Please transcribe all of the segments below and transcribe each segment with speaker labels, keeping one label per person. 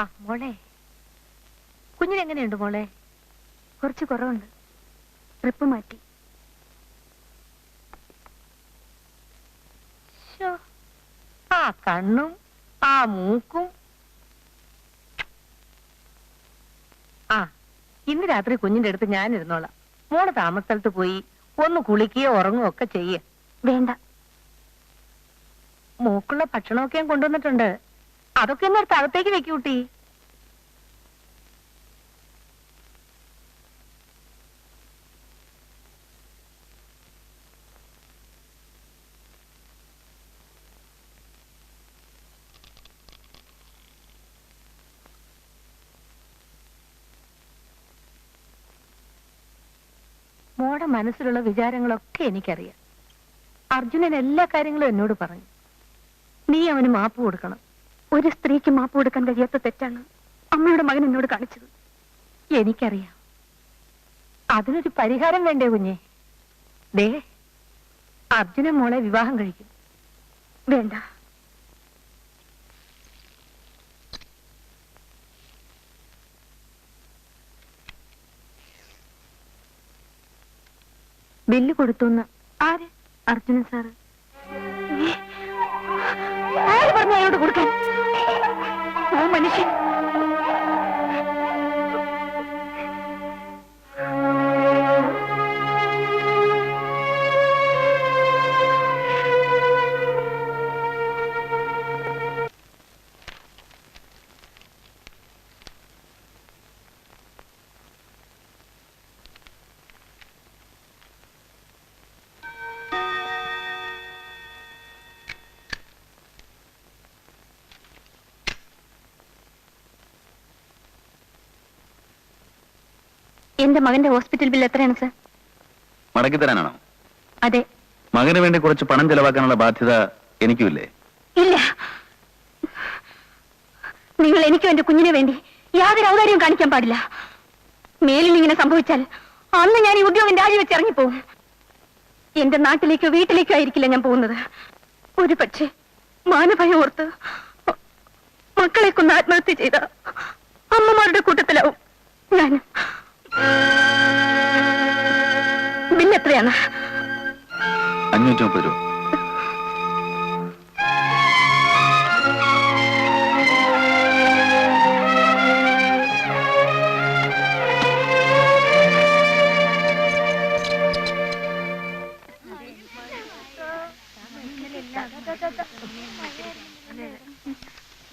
Speaker 1: ആ മോളെ. കുഞ്ഞിനെങ്ങനെയുണ്ട് മോളെ?
Speaker 2: കുറച്ച് കുറവുണ്ട്. ട്രിപ്പ് മാറ്റി.
Speaker 1: ആ കണ്ണും ആ മൂക്കും. ആ ഇന്ന് രാത്രി കുഞ്ഞിന്റെ അടുത്ത് ഞാൻ ഇരുന്നോളാം മോൾ താമസസ്ഥലത്ത് പോയി ഒന്ന് കുളിക്കുകയോ ഉറങ്ങുകയോ ഒക്കെ ചെയ്യ.
Speaker 2: വേണ്ട.
Speaker 1: മൂക്കുള്ള ഭക്ഷണമൊക്കെ ഞാൻ കൊണ്ടുവന്നിട്ടുണ്ട്. അതൊക്കെ ഒന്ന് എടുത്ത് അകത്തേക്ക് വെക്കൂട്ടി മോടെ മനസ്സിലുള്ള വിചാരങ്ങളൊക്കെ എനിക്കറിയാം. അർജുനൻ എല്ലാ കാര്യങ്ങളും എന്നോട് പറഞ്ഞു. നീ അവന് മാപ്പ് കൊടുക്കണം.
Speaker 2: ഒരു സ്ത്രീക്ക് മാപ്പ് കൊടുക്കാൻ കഴിയാത്ത തെറ്റാണ് അമ്മയുടെ മകൻ എന്നോട് കാണിച്ചത്.
Speaker 1: എനിക്കറിയാം. അതിനൊരു പരിഹാരം വേണ്ടേ കുഞ്ഞെ? ദേ അർജുന മോളെ വിവാഹം കഴിക്കും.
Speaker 2: വേണ്ട. ബില്ല് കൊടുത്തുന്ന് ആര്? അർജുനൻ സാറ്. എന്റെ മകന്റെ ഹോസ്പിറ്റൽ ബിൽ എത്രയാണ് സർ?
Speaker 3: മടക്കി തരാനാണോ?
Speaker 2: അതെ.
Speaker 3: മകന് വേണ്ടി കുറച്ച് പണം ചെലവാക്കാനുള്ള ബാധ്യത എനിക്കുമില്ലേ?
Speaker 2: ഇല്ല. നിങ്ങൾ എനിക്കും എന്റെ കുഞ്ഞിനെ വേണ്ടി യാതൊരു ഔദാര്യവും കാണിക്കാൻ പാടില്ല. മേലിൽ ഇങ്ങനെ സംഭവിച്ചാൽ അന്ന് ഞാൻ ഈ ഉദ്യോഗം രാജിവെച്ച് ഇറങ്ങിപ്പോവും. എന്റെ നാട്ടിലേക്കോ വീട്ടിലേക്കോ ആയിരിക്കില്ല ഞാൻ പോകുന്നത്. ഒരു പക്ഷേ മാനഭയം ഓർത്ത് മക്കളെ കൊന്ന് ആത്മഹത്യ ചെയ്ത അമ്മമാരുടെ കൂട്ടത്തിലാവും എത്രയാണ്
Speaker 3: അഞ്ഞൂറ്റി മുപ്പത് രൂപ.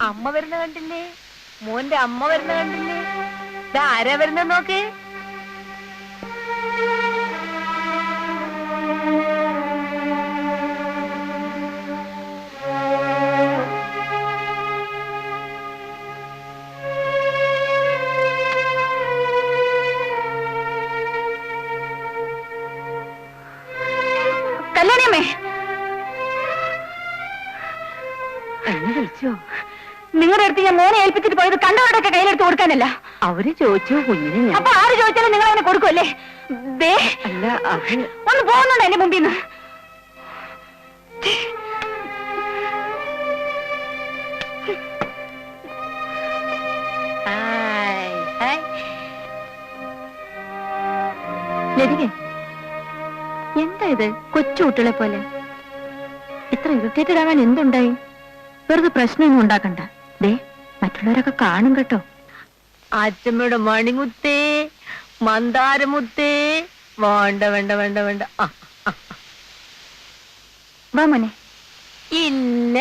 Speaker 1: അമ്മ വരുന്ന കണ്ടില്ലേ? മോന്റെ അമ്മ വരുന്ന കണ്ടില്ലേ? ഇത് ആരാ വരുന്ന നോക്ക്.
Speaker 2: ഏൽപ്പിച്ചിട്ട് പോയത് കണ്ടവരുടെയൊക്കെ കയ്യിലെടുത്ത് കൊടുക്കാനല്ല.
Speaker 1: അവർ ചോദിച്ചു കുഞ്ഞിനെ ഞാൻ
Speaker 2: അപ്പൊ ആര് ചോദിച്ചാലും നിങ്ങൾ അവനെ കൊടുക്കുമല്ലേ ദേ
Speaker 1: അല്ല
Speaker 2: ഒന്ന് പോകുന്നുണ്ട് എന്റെ മുമ്പിൽ നിന്ന്. ലതികെ എന്താ ഇത് കൊച്ചു കുട്ടികളെ പോലെ? ഇത്ര ഇറിറ്റേറ്റഡ് ആവാൻ എന്തുണ്ടായി? വെറുതെ പ്രശ്നമൊന്നും ഉണ്ടാക്കണ്ട. ദേ മറ്റുള്ളവരൊക്കെ കാണും കേട്ടോ.
Speaker 1: അച്ഛമ്മയുടെ മണിമുത്തേ മന്ദാരമുത്തേ. വേണ്ട വേണ്ട വേണ്ട വേണ്ട.
Speaker 2: വാ മോനെ.
Speaker 1: ഇല്ല.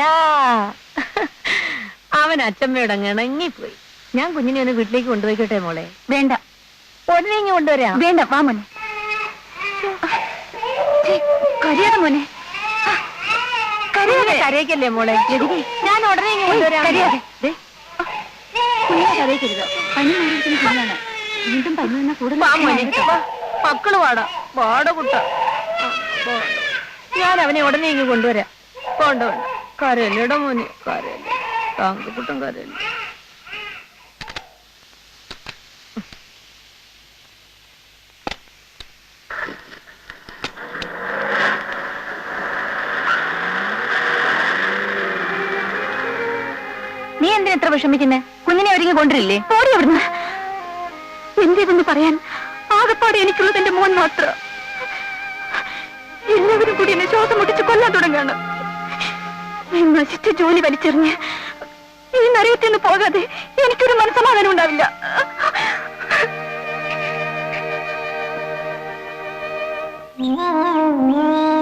Speaker 1: അവൻ അച്ഛമ്മയോട് ഇണങ്ങിപ്പോയി. ഞാൻ കുഞ്ഞിനെ ഒന്ന് വീട്ടിലേക്ക് കൊണ്ടുപോയിക്കട്ടെ മോളെ?
Speaker 2: വേണ്ട.
Speaker 1: ഉടനെ ഇങ്ങ് കൊണ്ടുവരാം.
Speaker 2: വേണ്ട വാ മോനെ. കരയാണ് മോനെ.
Speaker 1: കരയല്ലേ മോളെ? ഞാൻ ഉടനെ ഇങ്ങ് കൊണ്ടുവരാം.
Speaker 2: കുഞ്ഞിനെ കരയിക്കരുത്. പനി മാറിയിരിക്കുന്ന കുഞ്ഞാണ്. വീണ്ടും പനി വന്ന കൂടുതൽ
Speaker 1: വാ മോനെ. വാ. മക്കൾ വാടാ. വാട കുട്ട. ഞാൻ അവനെ ഉടനെ ഇങ്ങ് കൊണ്ടുവരാം. കൊണ്ടുവേണ്ട കരയല്ലേടാ മോനെ? കരയല്ലേ. താങ്കക്കുട്ടൻ കരയല്ലേ.
Speaker 2: നീ എന്തിനാ ഇത്ര വിഷമിക്കുന്നേ? ഒരുങ്ങി കൊണ്ടിരില്ലേ ഓടി അവിടുന്ന്. എന്റേതെന്ന് പറയാൻ ആകപ്പാടെ എനിക്കുള്ളത് എന്റെ മോൻ മാത്രം. എല്ലാവരും കൂടി എന്നെ ശ്വാസം മുട്ടിച്ച് കൊല്ലാൻ തുടങ്ങാണ്. നശിച്ച ജോലി വലിച്ചെറിഞ്ഞ് ഈ നരകത്തിൽ നിന്ന് പോകാതെ എനിക്കൊരു മനസ്സമാധാനം ഉണ്ടാവില്ല.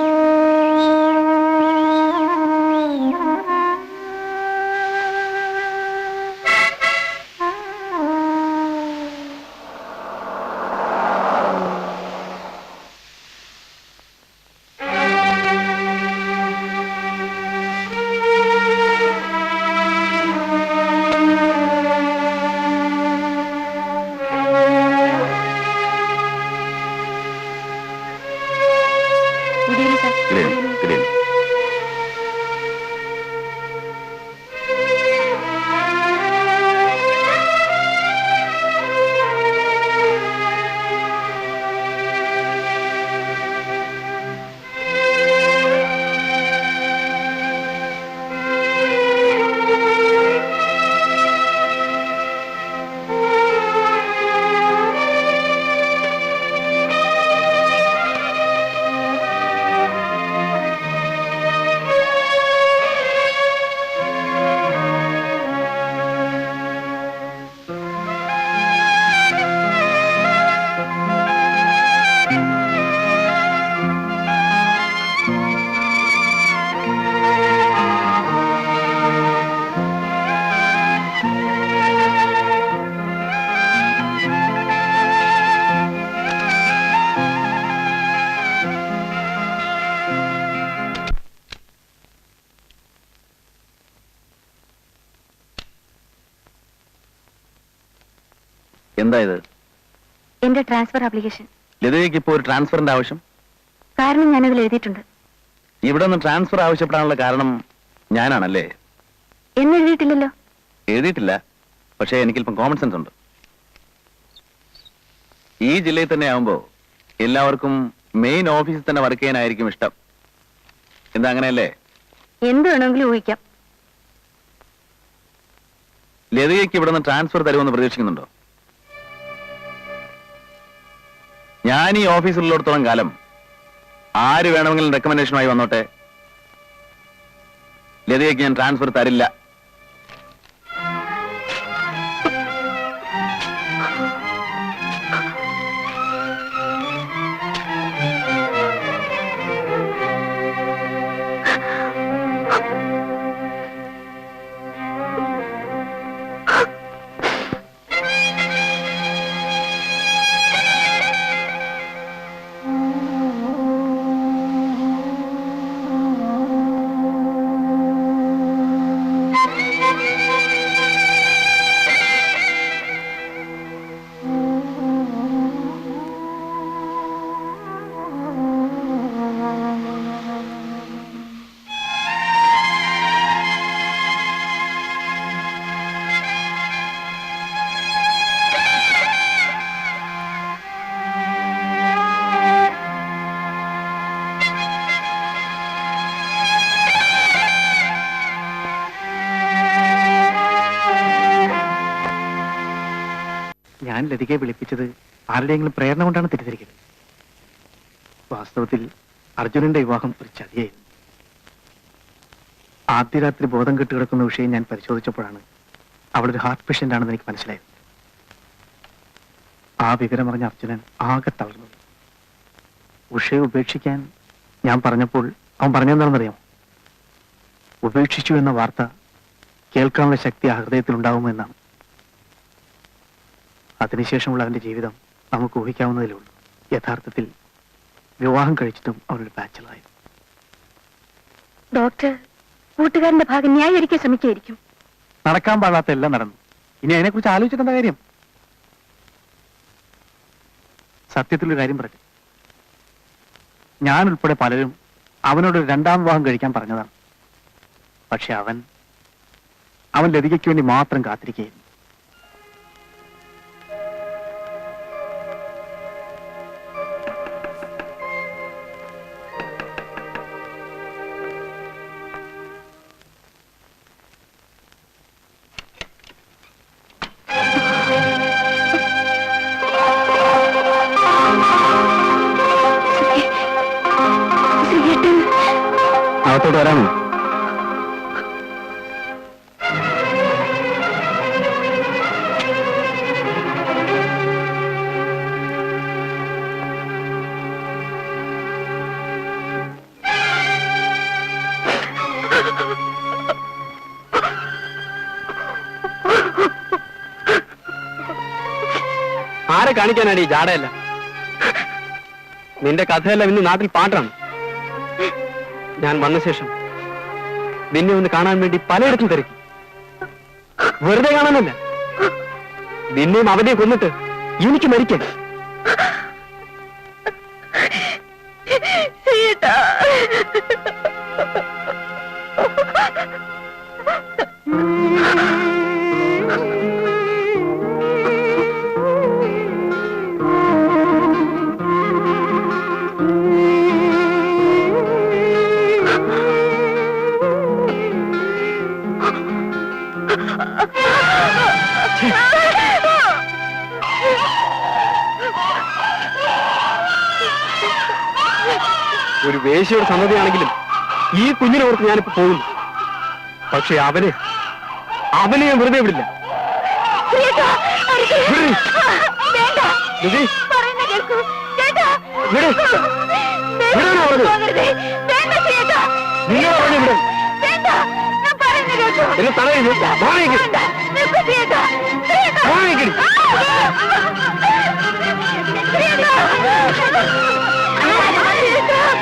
Speaker 3: എന്താ ഇത്?
Speaker 2: എന്റെ ട്രാൻസ്ഫർ ആപ്ലിക്കേഷൻ
Speaker 3: ലതയ്ക്ക് ഇപ്പോൾ ഒരു ട്രാൻസ്ഫറിന്റെ ആവശ്യം?
Speaker 2: കാരണം ഞാനതിൽ എഴുതിയിട്ടുണ്ട്.
Speaker 3: ഇവിടെ നിന്ന് ട്രാൻസ്ഫർ ആവശ്യപ്പെടാനുള്ള കാരണം ഞാനാണല്ലേ?
Speaker 2: എന്ന് എഴുതിയിട്ടില്ലല്ലോ.
Speaker 3: എഴുതിയിട്ടില്ല. പക്ഷേ എനിക്കിപ്പം കോമൺ സെൻസ് ഉണ്ട്. ഈ ജില്ലയിൽ തന്നെ ആവുമ്പോൾ എല്ലാവർക്കും മെയിൻ ഓഫീസിൽ തന്നെ വർക്ക് ചെയ്യാനായിരിക്കും ഇഷ്ടം. എന്താ അങ്ങനെയല്ലേ?
Speaker 2: എന്ത് വേണമെങ്കിലും ഊഹിക്കാം.
Speaker 3: ലതികയ്ക്ക് ഇവിടെ നിന്ന് ട്രാൻസ്ഫർ തരുമെന്ന് പ്രതീക്ഷിക്കുന്നുണ്ടോ? ഞാൻ ഈ ഓഫീസിലുള്ളിടത്തോളം കാലം ആര് വേണമെങ്കിലും റെക്കമെൻഡേഷനുമായി വന്നോട്ടെ? ലതയ്ക്ക് ഞാൻ ട്രാൻസ്ഫർ തരില്ല.
Speaker 4: ലതികയെ വിളിപ്പിച്ചത് ആരുടെയെങ്കിലും പ്രേരണ കൊണ്ടാണ് തെറ്റിദ്ധരിക്കുന്നത്. വാസ്തവത്തിൽ അർജുനന്റെ വിവാഹം ഒരു ചതിയായിരുന്നു. ആദ്യ രാത്രി ബോധം കെട്ട് കിടക്കുന്ന വിഷയം ഞാൻ പരിശോധിച്ചപ്പോഴാണ് അവളൊരു ഹാർട്ട് പേഷ്യന്റ് ആണെന്ന് എനിക്ക് മനസ്സിലായത്. ആ വിവരം അറിഞ്ഞ അർജുനൻ ആകെ തളർന്നു. ഉഷയെ ഉപേക്ഷിക്കാൻ ഞാൻ പറഞ്ഞപ്പോൾ അവൻ പറഞ്ഞെന്താണെന്നറിയാമോ ഉപേക്ഷിച്ചു എന്ന വാർത്ത കേൾക്കാനുള്ള ശക്തി ആ ഹൃദയത്തിൽ ഉണ്ടാകുമെന്നാണ് അതിനുശേഷമുള്ള അവന്റെ ജീവിതം നമുക്ക് ഊഹിക്കാവുന്നതിലേ ഉള്ളൂ. യഥാർത്ഥത്തിൽ വിവാഹം കഴിച്ചിട്ടും അവനൊരു ബാച്ചലായി
Speaker 2: ഡോക്ടർ കൂട്ടുകാരന്റെ ഭാഗം ന്യായീകരിക്കാൻ ശ്രമിക്കുകയായിരിക്കും.
Speaker 4: നടക്കാൻ പാടാത്ത എല്ലാം നടന്നു. ഇനി അതിനെക്കുറിച്ച് കുറിച്ച് എന്താ കാര്യം? സത്യത്തിലൊരു കാര്യം പറയട്ടെ. ഞാൻ ഉൾപ്പെടെ പലരും അവനോട് രണ്ടാം വിവാഹം കഴിക്കാൻ പറഞ്ഞതാണ്. പക്ഷെ അവൻ അവൻ ലതികയ്ക്ക് വേണ്ടി മാത്രം കാത്തിരിക്കുകയായിരുന്നു.
Speaker 5: ആരെ കാണിക്കാനാണ് ഈ ജാടയല്ല. നിന്റെ കഥയല്ല ഇന്ന് നാട്ടിൽ പാട്ടാണ് ഞാൻ വന്ന ശേഷം നിന്നെ ഒന്ന് കാണാൻ വേണ്ടി പലയിടത്തും തിരക്കി. വെറുതെ കാണാനല്ല. നിന്നെയും അവനെ കൊന്നിട്ട് എനിക്ക് മരിക്കാൻ. ഒരു വേശ്യയുടെ സന്നദ്ധയാണെങ്കിലും ഈ കുഞ്ഞിനെ ഓർത്ത് ഞാനിപ്പോ പോകുന്നു. പക്ഷെ അവനെ അവനെ ഞാൻ വെറുതെ വിടില്ല. എന്നെ വാങ്ങിക്കടി വാങ്ങിക്കടി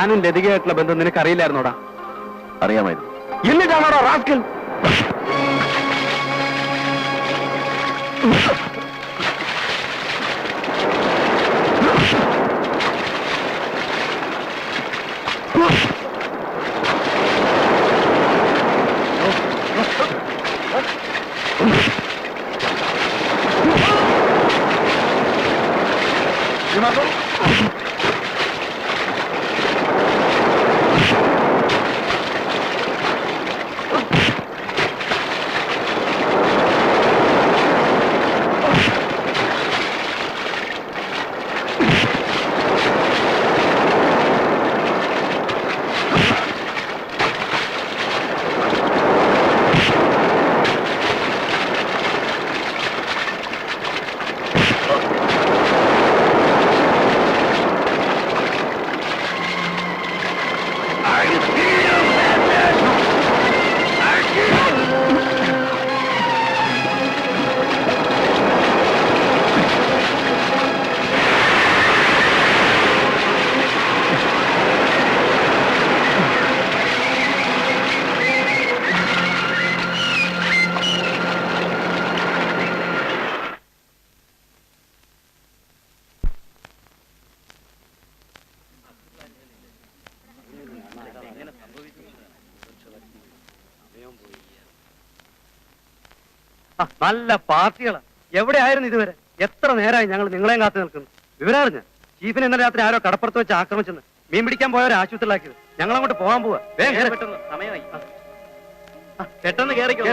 Speaker 5: ഞാനും ലതികയായിട്ടുള്ള ബന്ധം നിനക്ക് അറിയില്ലായിരുന്നോടാ
Speaker 3: അറിയാമായിരുന്നു
Speaker 5: എന്നിട്ടാണോടാ റാസ്കൽ
Speaker 6: ആ, നല്ല പാർട്ടികളാ. എവിടെയായിരുന്നു ഇതുവരെ? എത്ര നേരമായി ഞങ്ങൾ നിങ്ങളെയും കാത്തു നിൽക്കുന്നു. വിവരറിഞ്ഞ ചീഫിനെ ഇന്നലെ രാത്രി ആരോ കടപ്പുറത്ത് വെച്ച് ആക്രമിച്ചെന്ന്. മീൻ പിടിക്കാൻ പോയവരെ ആശുപത്രിയിലാക്കിയത്. ഞങ്ങൾ അങ്ങോട്ട് പോകാൻ പോവാ. വേഗം കേറ്.
Speaker 3: സമയമായി. പെട്ടെന്ന് കേറിക്കോ.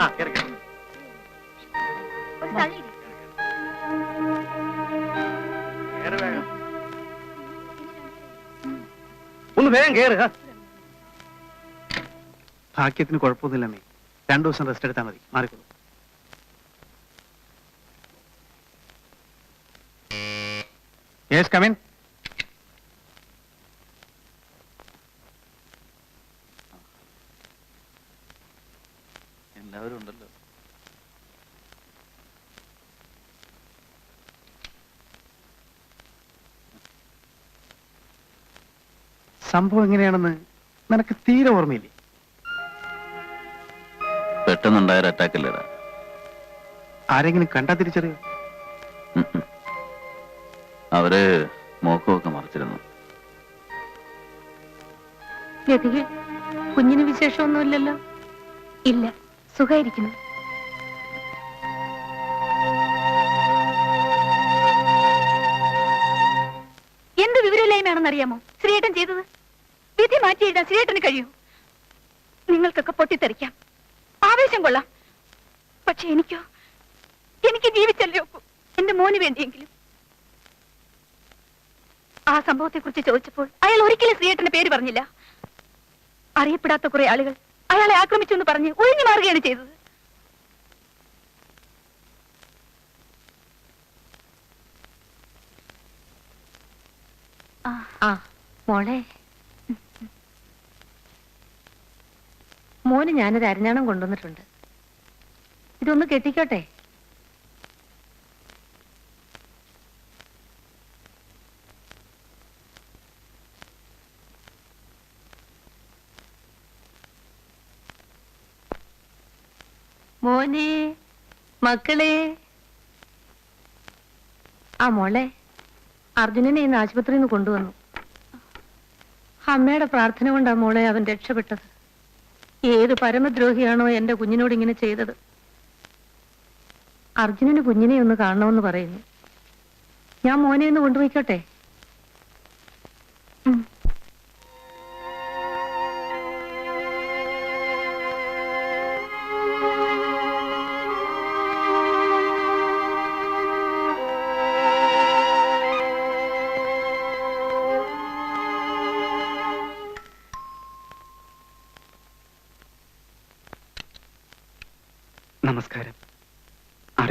Speaker 3: ആ കേറിക്കോ
Speaker 6: ഒന്ന് വേഗം കേറ് ആ.
Speaker 5: ഭാഗ്യത്തിന് കുഴപ്പമൊന്നുമില്ല മേ രണ്ടു ദിവസം റെസ്റ്റ് എടുത്താൽ മതി. മാറിക്കോളൂ. യെസ് കമിൻ
Speaker 3: എല്ലാവരും ഉണ്ടല്ലോ.
Speaker 5: സംഭവം എങ്ങനെയാണെന്ന് നിനക്ക് തീരെ ഓർമ്മയില്ലേ?
Speaker 3: പെട്ടെന്നുണ്ടായ അറ്റാക്ക് അല്ലേ
Speaker 4: ആരെങ്കിലും കണ്ടാ തിരിച്ചറിയോ.
Speaker 3: അവർ മോക്കമൊക്കെ മറിച്ചിരുന്നു.
Speaker 1: കുഞ്ഞിന് വിശേഷമൊന്നുമില്ലല്ലോ?
Speaker 2: ഇല്ല സുഖായിരിക്കുന്നു എന്ത് വിവരമില്ലായ്മയാണെന്ന് അറിയാമോ ശ്രീയേട്ടൻ ചെയ്തത്? വിധി മാറ്റി എഴുതാൻ ശ്രീയേട്ടന് കഴിയൂ. നിങ്ങൾക്കൊക്കെ പൊട്ടിത്തെറിക്കാം. ആവേശം കൊള്ളാം. പക്ഷെ എനിക്കോ? എനിക്ക് ജീവിച്ചല്ലേ ഒക്കൂ. എന്റെ മോന് വേണ്ടിയെങ്കിലും. ആ സംഭവത്തെ കുറിച്ച് ചോദിച്ചപ്പോൾ അയാൾ ഒരിക്കലും ശ്രീയേട്ടന്റെ പേര് പറഞ്ഞില്ല. അറിയപ്പെടാത്ത കുറെ ആളുകൾ അയാളെ ആക്രമിച്ചു എന്ന് പറഞ്ഞ് ഒഴിഞ്ഞു മാറുകയാണ് ചെയ്തത്.
Speaker 1: ആ മോളെ. മോന് ഞാനൊരു അരഞ്ഞാണം കൊണ്ടുവന്നിട്ടുണ്ട്. ഇതൊന്ന് കെട്ടിക്കോട്ടെ? മോനെ മക്കളെ. ആ മോളെ അർജുനനെ ഇന്ന് ആശുപത്രിയിൽ നിന്ന് കൊണ്ടുവന്നു. അമ്മയുടെ പ്രാർത്ഥന കൊണ്ടാ മോളെ അവൻ രക്ഷപ്പെട്ടത്. ഏത് പരമദ്രോഹിയാണോ എന്റെ കുഞ്ഞിനോട് ഇങ്ങനെ ചെയ്തത്? അർജുനന് കുഞ്ഞിനെ ഒന്ന് കാണണമെന്ന് പറയുന്നു. ഞാൻ മോനെ ഒന്ന് കൊണ്ടുപോയിക്കോട്ടെ?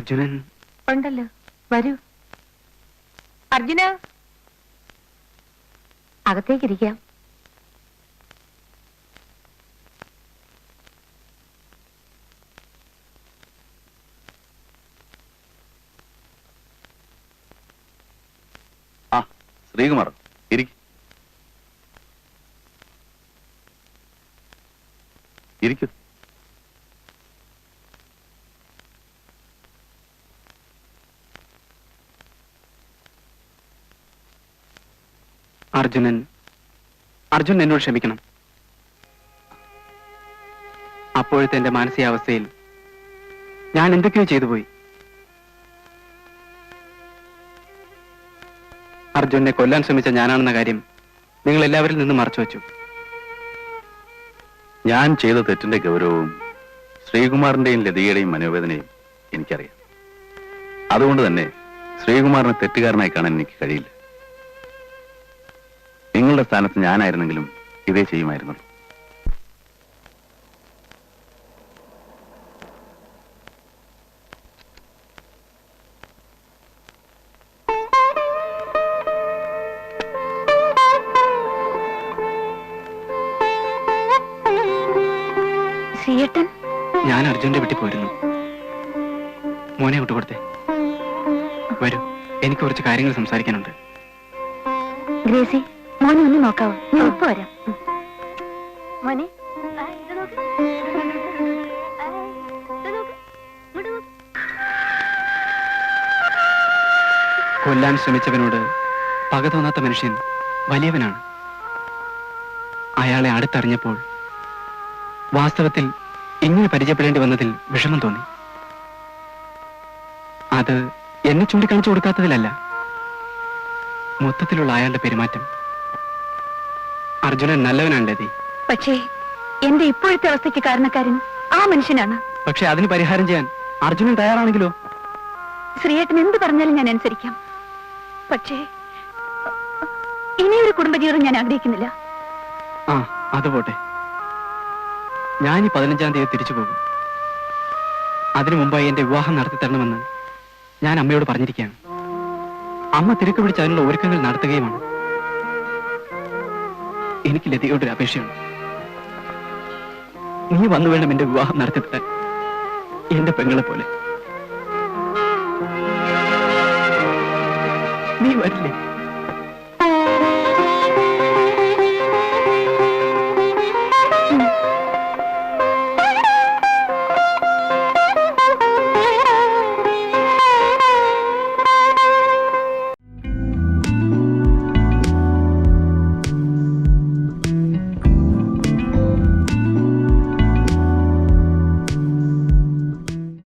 Speaker 5: അർജുനൻ.
Speaker 1: ഉണ്ടല്ലോ. വരൂ. അർജുന. അകത്തേക്കിരിക്കാം.
Speaker 3: ആ ശ്രീകുമാർ ഇരിക്കൂ.
Speaker 5: അർജുനൻ. അർജുൻ എന്നോട് ക്ഷമിക്കണം. അപ്പോഴത്തെ എന്റെ മാനസികാവസ്ഥയിൽ ഞാൻ എന്തൊക്കെയോ ചെയ്തു പോയി. അർജുനെ കൊല്ലാൻ ശ്രമിച്ച ഞാനാണെന്ന കാര്യം നിങ്ങൾ എല്ലാവരിൽ നിന്നും മറച്ചു വെച്ചു.
Speaker 3: ഞാൻ ചെയ്ത തെറ്റിന്റെ ഗൗരവവും ശ്രീകുമാറിന്റെയും ലതികയുടെയും മനോവേദനയും എനിക്കറിയാം. അതുകൊണ്ട് തന്നെ ശ്രീകുമാറിനെ തെറ്റുകാരനായി കാണാൻ എനിക്ക് കഴിയില്ല. നിങ്ങളുടെ സ്ഥാനത്ത് ഞാനായിരുന്നെങ്കിലും ഇതേ ചെയ്യുമായിരുന്നു.
Speaker 2: ശ്രീയേട്ടൻ?
Speaker 5: ഞാൻ അർജുന്റെ വീട്ടിൽ പോയിരുന്നു. മോനെ വിട്ടു കൊടുത്തേ വരൂ എനിക്ക് കുറച്ച് കാര്യങ്ങൾ സംസാരിക്കാനുണ്ട്.
Speaker 2: ഗ്രേസി മോനെ ഒന്ന് നോക്കാവോ? ഞാൻ ഇപ്പൊ വരാം. മോനെ.
Speaker 5: കൊല്ലാൻ ശ്രമിച്ചവനോട് പക തോന്നാത്ത മനുഷ്യൻ വലിയവനാണ്. അയാളെ അടുത്തറിഞ്ഞപ്പോൾ വാസ്തവത്തിൽ ഇങ്ങനെ പരിചയപ്പെടേണ്ടി വന്നതിൽ വിഷമം തോന്നി. അത് എന്നെ ചൂണ്ടിക്കാണിച്ചു കൊടുക്കാത്തതിലല്ല. മൊത്തത്തിലുള്ള അയാളുടെ പെരുമാറ്റം. അർജുനൻ നല്ലവനാണ്ടതി.
Speaker 2: പക്ഷേ എന്റെ ഇപ്പോഴത്തെ അവസ്ഥയ്ക്ക് കാരണക്കാരൻ ആ മനുഷ്യനാണ്.
Speaker 5: പക്ഷെ അതിന് പരിഹാരം ചെയ്യാൻ അർജുനൻ തയ്യാറാണെങ്കിലോ?
Speaker 2: ശ്രീയേട്ടൻ എന്ത് പറഞ്ഞാലും ഞാൻ അനുസരിക്കാം. പക്ഷേ ഇനിയൊരു കുടുംബജീവിതം ഞാൻ ആഗ്രഹിക്കുന്നില്ല.
Speaker 5: ആ അത് പോട്ടെ. ഞാൻ ഈ പതിനഞ്ചാം തീയതി തിരിച്ചു പോകും. അതിനു മുമ്പായി എന്റെ വിവാഹം നടത്തി തരണമെന്ന് ഞാൻ അമ്മയോട് പറഞ്ഞിരിക്കുകയാണ്. അമ്മ തിരക്ക് പിടിച്ച് അതിനുള്ള ഒരുക്കങ്ങൾ നടത്തുകയുമാണ്. എനിക്ക് ലതയോടൊരു അപേക്ഷയുണ്ട്. നീ വന്നു വേണം എന്റെ വിവാഹം നടത്തി തരാൻ എന്റെ പെങ്ങളെ പോലെ. നീ വരില്ലേ?